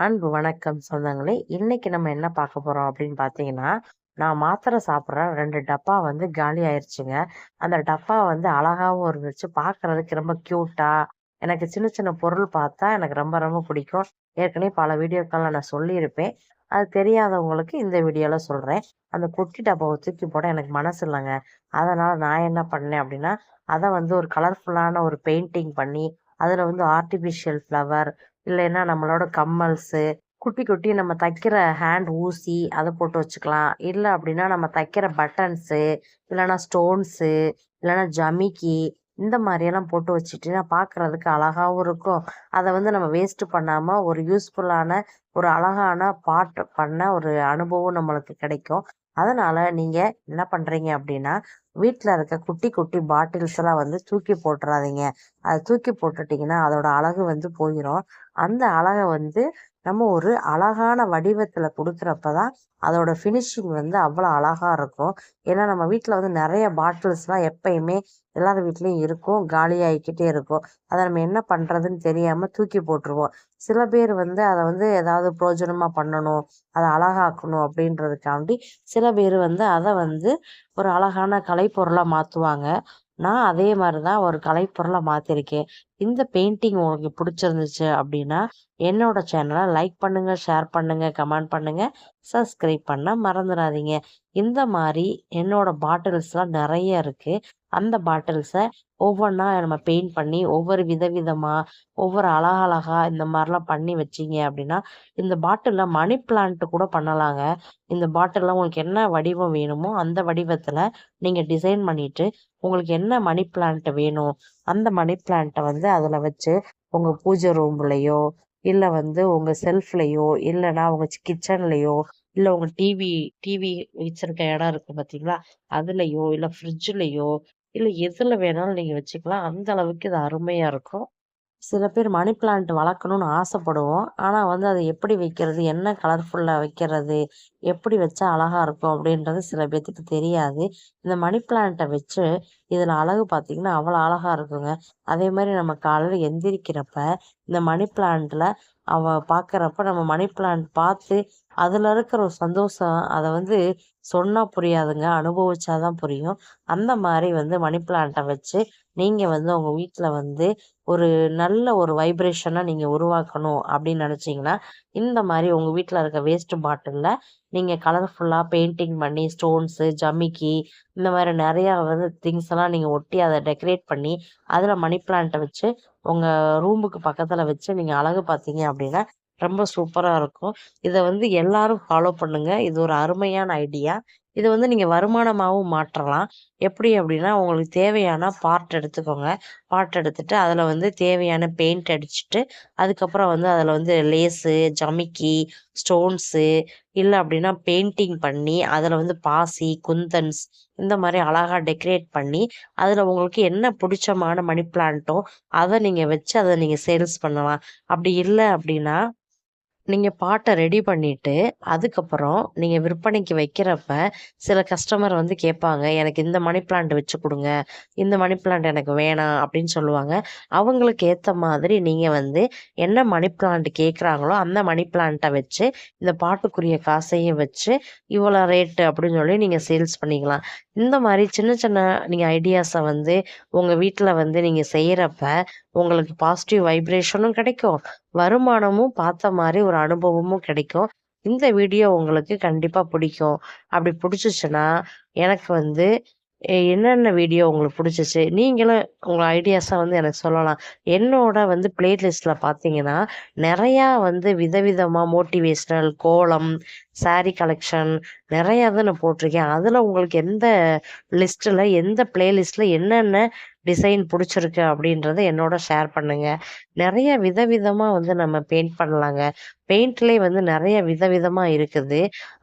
அன்பு வணக்கம் சொந்தங்களே இன்னைக்கு நம்ம என்ன பார்க்க போறோம் அப்படின்னு பார்த்தீங்கன்னா நான் மாத்திரை சாப்பிட்ற ரெண்டு டப்பா வந்து காலி ஆயிடுச்சுங்க அந்த டப்பா வந்து அழகாவும் இருந்துச்சு. பார்க்குறதுக்கு ரொம்ப க்யூட்டாக எனக்கு சின்ன சின்ன பொருள் பார்த்தா எனக்கு ரொம்ப ரொம்ப பிடிக்கும். ஏற்கனவே பல வீடியோக்கள்ல நான் சொல்லியிருப்பேன். அது தெரியாதவங்களுக்கு இந்த வீடியோவில் சொல்கிறேன் அந்த குட்டி டப்பாவை தூக்கி போட எனக்கு மனசு இல்லைங்க. அதனால் நான் என்ன பண்ணேன் அப்படின்னா அதை வந்து ஒரு கலர்ஃபுல்லான ஒரு பெயிண்டிங் பண்ணி அதில் வந்து ஆர்டிஃபிஷியல் ஃப்ளவர் இல்லைன்னா நம்மளோட கம்மல்ஸு குட்டி குட்டி நம்ம தைக்கிற ஹேண்ட் ஊசி அதை போட்டு வச்சுக்கலாம். இல்லை அப்படின்னா நம்ம தைக்கிற பட்டன்ஸு இல்லைன்னா ஸ்டோன்ஸு இல்லைன்னா ஜமிக்கி இந்த மாதிரியெல்லாம் போட்டு வச்சுட்டிங்கன்னா பார்க்குறதுக்கு அழகாகவும் இருக்கும். அதை வந்து நம்ம வேஸ்ட் பண்ணாமல் ஒரு யூஸ்ஃபுல்லான ஒரு அழகான பாட்டு பண்ண ஒரு அனுபவம் நம்மளுக்கு கிடைக்கும். அதனால் நீங்கள் என்ன பண்ணுறீங்க அப்படின்னா வீட்டில் இருக்க குட்டி குட்டி பாட்டில்ஸ் எல்லாம் வந்து தூக்கி போட்டுறாதீங்க. அதை தூக்கி போட்டுட்டிங்கன்னா அதோட அழகு வந்து போயிடும் அந்த அழகை வந்து நம்ம ஒரு அழகான வடிவத்தில் கொடுக்குறப்ப தான் அதோட ஃபினிஷிங் வந்து அவ்வளோ அழகாக இருக்கும். ஏன்னா நம்ம வீட்டில் வந்து நிறைய பாட்டில்ஸ்லாம் எப்பயுமே எல்லார் வீட்லேயும் இருக்கும் காலியாகிக்கிட்டே இருக்கும். அதை நம்ம என்ன பண்ணுறதுன்னு தெரியாமல் தூக்கி போட்டுருவோம். சில பேர் வந்து அதை வந்து ஏதாவது பிரோஜனமாக பண்ணணும் அதை அழகாக்கணும் அப்படின்றதுக்காண்டி சில பேர் வந்து அதை வந்து ஒரு அழகான கலைப்பொருளாக மாற்றுவாங்க நான் அதே மாதிரி தான் ஒரு கலைப்பொருளை மாற்றிருக்கேன் இந்த பெயிண்டிங் உங்களுக்கு பிடிச்சிருந்துச்சு அப்படின்னா என்னோட சேனலை லைக் பண்ணுங்கள் ஷேர் பண்ணுங்கள் கமெண்ட் பண்ணுங்கள் சப்ஸ்கிரைப் பண்ண மறந்துடாதீங்க. இந்த மாதிரி என்னோட பாட்டில்ஸ்லாம் நிறைய இருக்குது அந்த பாட்டில்ஸை ஒவ்வொன்றா நம்ம பெயிண்ட் பண்ணி ஒவ்வொரு விதவிதமாக ஒவ்வொரு அழகழகாக இந்த மாதிரிலாம் பண்ணி வச்சிங்க அப்படின்னா இந்த பாட்டிலில் மணி பிளான்ட் கூட பண்ணலாங்க. இந்த பாட்டிலில் உங்களுக்கு என்ன வடிவம் வேணுமோ அந்த வடிவத்தில் நீங்கள் டிசைன் பண்ணிட்டு உங்களுக்கு என்ன மணி பிளான்ட் வேணும் அந்த மணி பிளான்ட்டை வந்து அதில் வச்சு உங்கள் பூஜை ரூம்லையோ இல்லை வந்து உங்கள் செல்ஃப்லையோ இல்லைன்னா உங்கள் கிச்சன்லையோ இல்லை உங்கள் டிவி டிவி வச்சிருக்க இடம் இருக்கு பார்த்தீங்களா அதுலேயோ இல்லை ஃப்ரிட்ஜ்லேயோ இல்லை எதில் வேணாலும் நீங்கள் வச்சுக்கலாம். அந்த அளவுக்கு இது அருமையாக இருக்கும். சில பேர் மணி பிளான்ட் வளர்க்கணும்னு ஆசைப்படுவோம். ஆனால் வந்து அதை எப்படி வைக்கிறது? என்ன கலர்ஃபுல்லாக வைக்கிறது? எப்படி வச்சா அழகாக இருக்கும்? அப்படின்றது சில பேர்த்துக்கு தெரியாது. இந்த மணி பிளான்ட்டை வச்சு இதில் அழகு பார்த்திங்கன்னா அவ்வளோ அழகாக இருக்குங்க. அதே மாதிரி நம்ம காலையில் எந்திரிக்கிறப்ப இந்த மணி பிளான்ட்டில் அவ பார்க்குறப்ப நம்ம மணி பிளான்ட் பார்த்து அதில் இருக்கிற ஒரு சந்தோஷம் அதை வந்து சொன்னால் புரியாதுங்க. அனுபவிச்சா தான் புரியும். அந்த மாதிரி வந்து மணி பிளான்ட்டை வச்சு நீங்கள் வந்து உங்கள் வீட்டில் வந்து ஒரு நல்ல ஒரு வைப்ரேஷனாக நீங்கள் உருவாக்கணும் அப்படின்னு நினச்சிங்கன்னா இந்த மாதிரி உங்கள் வீட்டில் இருக்க வேஸ்ட் பாட்டிலில் நீங்கள் கலர்ஃபுல்லாக பெயிண்டிங் பண்ணி ஸ்டோன்ஸு ஜமிக்கி இந்த மாதிரி நிறையா வந்து திங்ஸ் எல்லாம் நீங்கள் ஒட்டி அதை டெக்கரேட் பண்ணி அதில் மணி பிளான்ட்டை வச்சு உங்கள் ரூமுக்கு பக்கத்தில் வச்சு நீங்கள் அழகு பார்த்தீங்க அப்படின்னா ரொம்ப சூப்பராக இருக்கும். இதை வந்து எல்லாரும் ஃபாலோ பண்ணுங்க. இது ஒரு அருமையான ஐடியா இதை வந்து நீங்கள் வருமானமாகவும் மாற்றலாம். எப்படி அப்படின்னா உங்களுக்கு தேவையான பார்ட் எடுத்துக்கோங்க. பார்ட் எடுத்துட்டு அதில் வந்து தேவையான பெயிண்ட் அடிச்சுட்டு அதுக்கப்புறம் வந்து அதில் வந்து லேஸு ஜமிக்கி ஸ்டோன்ஸு இல்லை அப்படின்னா பெயிண்டிங் பண்ணி அதில் வந்து பாசி குந்தன்ஸ் இந்த மாதிரி அழகாக டெக்கரேட் பண்ணி அதில் உங்களுக்கு என்ன பிடிச்சமான மணி பிளான்ட்டோ அதை நீங்கள் வச்சு அதை நீங்கள் சேல்ஸ் பண்ணலாம். அப்படி இல்லை அப்படின்னா நீங்கள் பாட்டை ரெடி பண்ணிவிட்டு அதுக்கப்புறம் நீங்கள் விற்பனைக்கு வைக்கிறப்ப சில கஸ்டமர் வந்து கேட்பாங்க எனக்கு இந்த மணி பிளான்ட் வச்சு கொடுங்க இந்த மணி பிளான்ட் எனக்கு வேணாம் அப்படின்னு சொல்லுவாங்க. அவங்களுக்கு ஏற்ற மாதிரி நீங்கள் வந்து என்ன மணி பிளான்ட் கேட்குறாங்களோ அந்த மணி பிளான்ட்டை வச்சு இந்த பாட்டுக்குரிய காசையும் வச்சு இவ்வளோ ரேட்டு அப்படின்னு சொல்லி நீங்கள் சேல்ஸ் பண்ணிக்கலாம். இந்த மாதிரி சின்ன சின்ன நீங்கள் ஐடியாஸை வந்து உங்கள் வீட்டில் வந்து நீங்கள் செய்கிறப்ப உங்களுக்கு பாசிட்டிவ் வைப்ரேஷனும் கிடைக்கும். வருமானமும் பார்த்த மாதிரி ஒரு அனுபவமும் கிடைக்கும். இந்த வீடியோ உங்களுக்கு கண்டிப்பாக பிடிக்கும். அப்படி பிடிச்சிச்சுன்னா எனக்கு வந்து என்னென்ன வீடியோ உங்களுக்கு பிடிச்சிச்சு? நீங்களும் உங்கள் ஐடியாஸை வந்து எனக்கு சொல்லலாம். என்னோட வந்து பிளேலிஸ்ட்டில் பார்த்தீங்கன்னா நிறையா வந்து விதவிதமாக மோட்டிவேஷ்னல் கோலம் சாரீ கலெக்ஷன் நிறையா தான் நான் போட்டிருக்கேன். அதில் உங்களுக்கு எந்த லிஸ்ட்டில் எந்த பிளேலிஸ்ட்டில் என்னென்ன டிசைன் பிடிச்சிருக்கு அப்படின்றத என்னோட ஷேர் பண்ணுங்க. நிறைய விதவிதமாக வந்து நம்ம பெயிண்ட் பண்ணலாங்க. பெயிண்ட்லேயே வந்து நிறைய விதவிதமாக இருக்குது.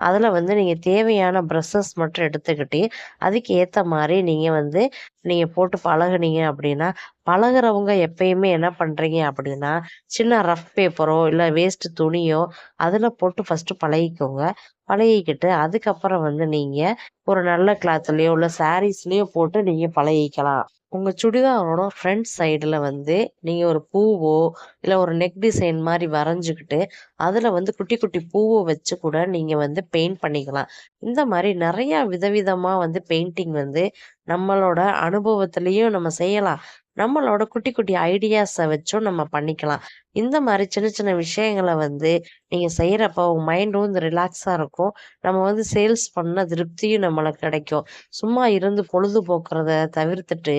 அதில் வந்து நீங்கள் தேவையான ப்ரஷஸ் மட்டும் எடுத்துக்கிட்டு அதுக்கு ஏற்ற மாதிரி நீங்கள் வந்து நீங்கள் போட்டு பழகுனீங்க அப்படின்னா பழகுறவங்க எப்பயுமே என்ன பண்ணுறீங்க அப்படின்னா சின்ன ரஃப் பேப்பரோ இல்லை வேஸ்ட்டு துணியோ அதில் போட்டு ஃபஸ்ட்டு பழகிக்கோங்க. பழகிக்கிட்டு அதுக்கப்புறம் வந்து நீங்கள் ஒரு நல்ல கிளாத்லேயோ இல்லை சாரீஸ்லேயோ போட்டு நீங்கள் பழகிக்கலாம். உங்கள் சுடிதாரோட ஃப்ரண்ட் சைடில் வந்து நீங்கள் ஒரு பூவோ இல்லை ஒரு நெக் டிசைன் மாதிரி வரைஞ்சிக்கிட்டு அதுல வந்து குட்டி குட்டி பூவை வச்சு கூட நீங்க வந்து பெயிண்ட் பண்ணிக்கலாம். இந்த மாதிரி நிறையா விதவிதமா வந்து பெயிண்டிங் வந்து நம்மளோட அனுபவத்திலயும் நம்ம செய்யலாம். நம்மளோட குட்டி குட்டி ஐடியாஸை வச்சும் நம்ம பண்ணிக்கலாம். இந்த மாதிரி சின்ன சின்ன விஷயங்கள வந்து நீங்கள் செய்கிறப்போ உங்கள் மைண்டும் வந்து ரிலாக்ஸாக இருக்கும். நம்ம வந்து சேல்ஸ் பண்ண திருப்தியும் நம்மளுக்கு கிடைக்கும். சும்மா இருந்து பொழுது போக்குறத தவிர்த்துட்டு,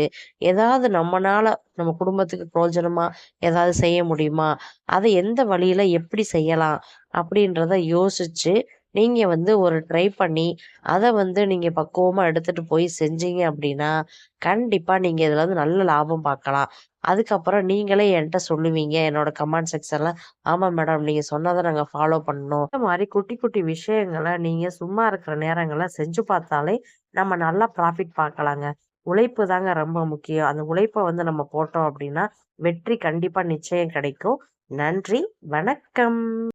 ஏதாவது நம்மளால நம்ம குடும்பத்துக்கு பிரோஜனமாக ஏதாவது செய்ய முடியுமா? அதை எந்த வழியில் எப்படி செய்யலாம்? அப்படின்றத யோசிச்சு, நீங்கள் வந்து ஒரு ட்ரை பண்ணி, அதை வந்து நீங்கள் பக்குவமாக எடுத்துட்டு போய் செஞ்சீங்க அப்படின்னா, கண்டிப்பாக நீங்கள் இதில் வந்து நல்ல லாபம் பார்க்கலாம். அதுக்கப்புறம் நீங்களே என்கிட்ட சொல்லுவீங்க, என்னோட கமெண்ட் செக்ஷன்ல, ஆமாம் மேடம், நீங்கள் சொன்னதை நாங்கள் ஃபாலோ பண்ணோம்." இந்த மாதிரி குட்டி குட்டி விஷயங்களை நீங்கள் சும்மா இருக்கிற நேரங்களை செஞ்சு பார்த்தாலே, நம்ம நல்லா ப்ராஃபிட் பார்க்கலாங்க. உழைப்பு தாங்க ரொம்ப முக்கியம். அந்த உழைப்பை வந்து நம்ம போட்டோம் அப்படின்னா, வெற்றி கண்டிப்பாக நிச்சயம் கிடைக்கும். நன்றி, வணக்கம்.